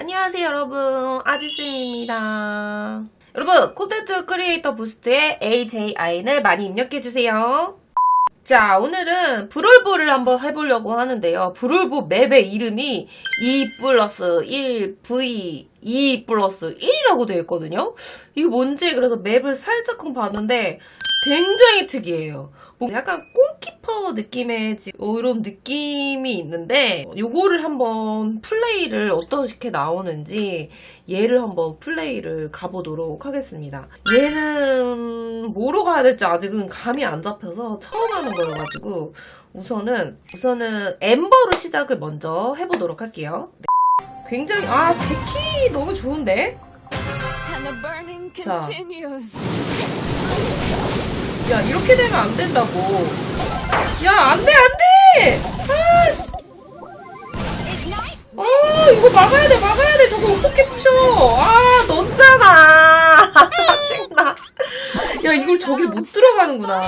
안녕하세요 여러분. 아지쌤입니다. 여러분 콘텐츠 크리에이터 부스트에 AJIN을 많이 입력해주세요. 자 오늘은 브롤보를 한번 해보려고 하는데요. 브롤보 맵의 이름이 2 플러스 1 V 2 플러스 1이라고 되어 있거든요. 이게 뭔지 그래서 맵을 살짝 봤는데 굉장히 특이해요 뭐 약간 골키퍼 느낌의 지- 어, 이런 느낌이 있는데 요거를 한번 플레이를 어떻게 나오는지 얘를 한번 플레이를 가보도록 하겠습니다. 얘는 뭐로 가야 될지 아직은 감이 안 잡혀서 처음 하는 거여가지고 우선은 우선은 엠버로 시작을 먼저 해보도록 할게요. 네. 굉장히 아 제키 너무 좋은데? 자. 야 이렇게 되면 안 된다고. 야 안돼 안돼. 아씨. 아 이거 막아야 돼 막아야 돼 저거 어떻게 부셔? 아 넌잖아. 짜증나. 야 이걸 저길 못 들어가는구나.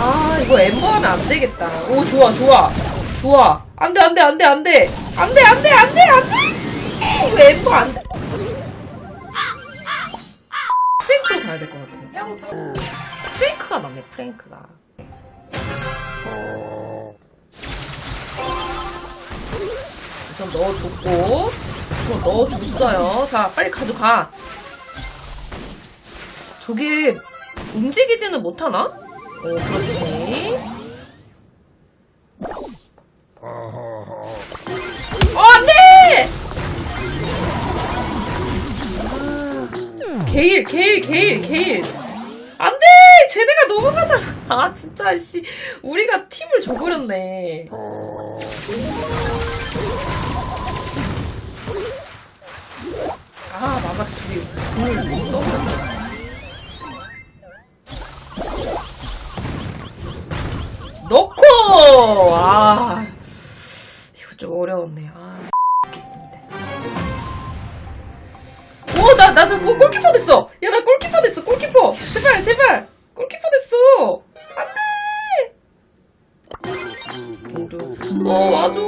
아 이거 엠버 하면 안 되겠다. 오 좋아 좋아 좋아. 안돼 안돼 안돼 안돼 안돼 안돼 안돼 안돼. 이거 엠버 안 돼. 프랭크로 가야 될 것 같아. 프랭크가 맞네, 프랭크가. 우선 넣어줬고, 또 넣어줬어요. 자, 빨리 가져가. 저게 움직이지는 못하나? 어, 그렇지. 어, 안 돼! 아, 게일, 게일, 게일, 게일. 안 돼! 쟤네가 넘어가잖아. 아, 진짜, 씨. 우리가 팀을 줘버렸네. 아, 마마 둘이 공을 못 떠버렸네. 넣고! 아, 이거 좀 어려웠네. 아, 먹겠습니다. 오, 나, 나저 골키퍼 됐어! 야, 나 골키퍼 됐어, 골키퍼! 제발, 제발! 어, 맞아!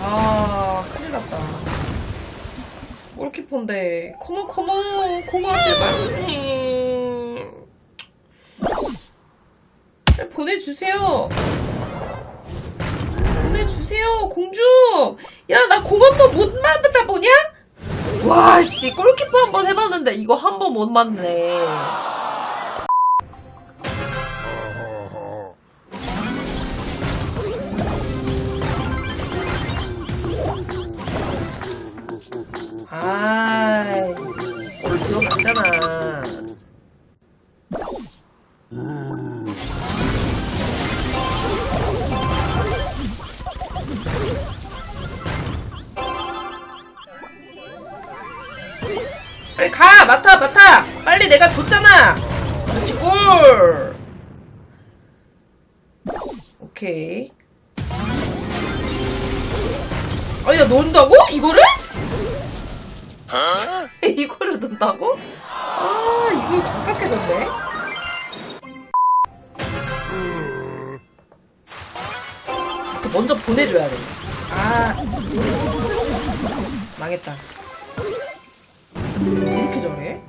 아, 큰일 났다. 골키퍼인데. 컴온, 컴온! 공아, 제발! 음. 보내주세요! 보내주세요, 공주! 야, 나번못 만다 보냐? 와, 씨, 골키퍼 한 번 해봤는데 이거 한 번 못 맞네. 아이, 골 들어갔잖아. 빨리 가! 맡아, 맡아! 빨리 내가 줬잖아! 그렇지, 골! 오케이. 아, 야, 넣는다고? 이거를? 이거를 넣는다고? 아, 이거 넣네. 이렇게 먼저 보내줘야 돼. 아. 망했다. 왜 이렇게 잘해?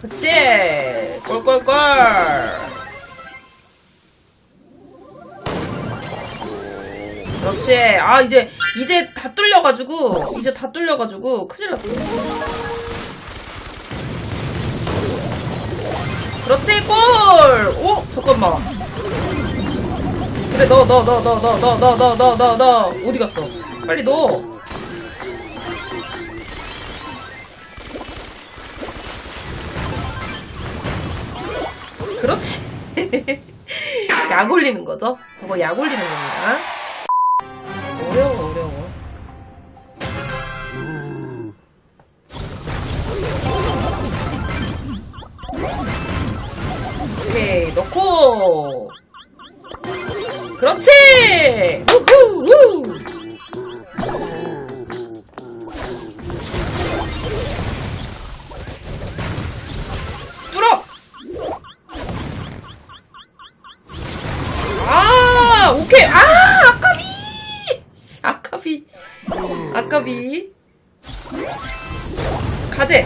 그치? 꼴꼴꼴! 그렇지. 아, 이제, 이제 다 뚫려가지고, 이제 다 뚫려가지고, 큰일 났어. 그렇지, 골! 오, 잠깐만. 그래, 넣어, 넣어, 넣어, 넣어, 넣어, 넣어, 넣어, 넣어, 넣어, 넣어, 넣어. 어디 갔어? 빨리 넣어. 그렇지. 약 올리는 거죠? 저거 약 올리는 겁니다. 가재.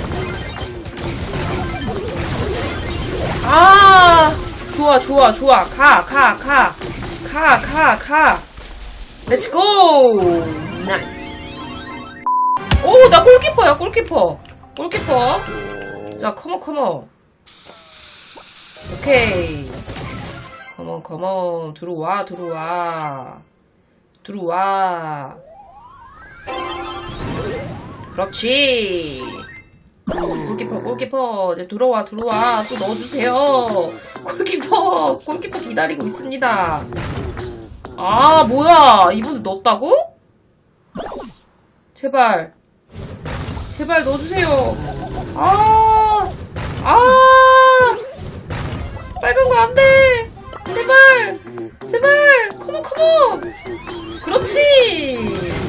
아, 좋아, 좋아, 좋아. 가, 가, 가. 가, 가, 가. 렛츠 고! 나이스. 오, 나 골키퍼야, 골키퍼. 골키퍼. 자, 컴온, 컴온. 오케이. 컴온, 컴온. 들어와, 들어와. 들어와. 그렇지. 골키퍼, 골키퍼. 이제 들어와, 들어와. 또 넣어주세요. 골키퍼, 골키퍼 기다리고 있습니다. 아, 뭐야. 이분 넣었다고? 제발. 제발 넣어주세요. 아, 아. 빨간 거 안 돼. 제발. 제발. 컴온, 컴온. 그렇지.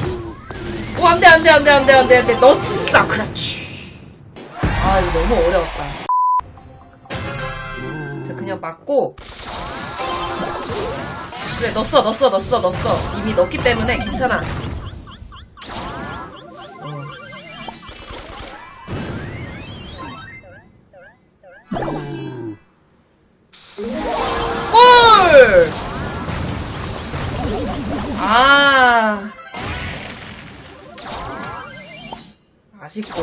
오, 안 돼, 안 돼, 안 돼, 안 돼, 안 돼, 안 돼. 넣었어. 그렇지. 아, 이거 너무 어려웠다. 자, 그냥 맞고. 그래, 넣었어, 넣었어, 넣었어, 넣었어. 이미 넣었기 때문에 괜찮아. 아쉽고.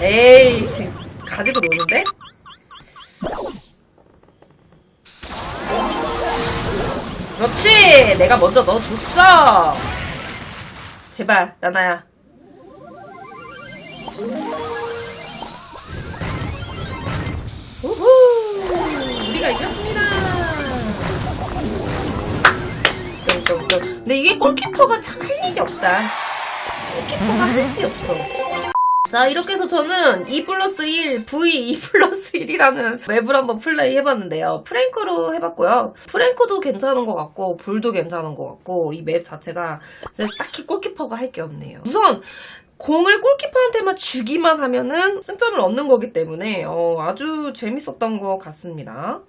에이, 지금 가지고 노는데? 그렇지! 내가 먼저 넣어줬어! 제발, 나나야. 우후! 우리가 이겼습 똥똥똥. 근데 이게 골키퍼가 참 할 일이 없다. 골키퍼가 할 일이 없어. 자, 이렇게 해서 저는 2 플러스 1, V 2 플러스 1이라는 맵을 한번 플레이 해봤는데요. 프랭크로 해봤고요. 프랭크도 괜찮은 것 같고, 불도 괜찮은 것 같고, 이 맵 자체가 딱히 골키퍼가 할 게 없네요. 우선, 공을 골키퍼한테만 주기만 하면은 승점을 얻는 거기 때문에 어, 아주 재밌었던 것 같습니다.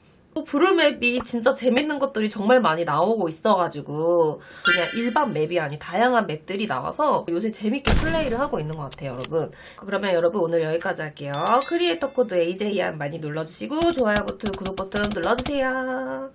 브루맵이 진짜 재밌는 것들이 정말 많이 나오고 있어가지고 그냥 일반 맵이 아닌 다양한 맵들이 나와서 요새 재밌게 플레이를 하고 있는 것 같아요 여러분. 그러면 여러분 오늘 여기까지 할게요. 크리에이터 코드 AJR 많이 눌러주시고 좋아요 버튼 구독 버튼 눌러주세요.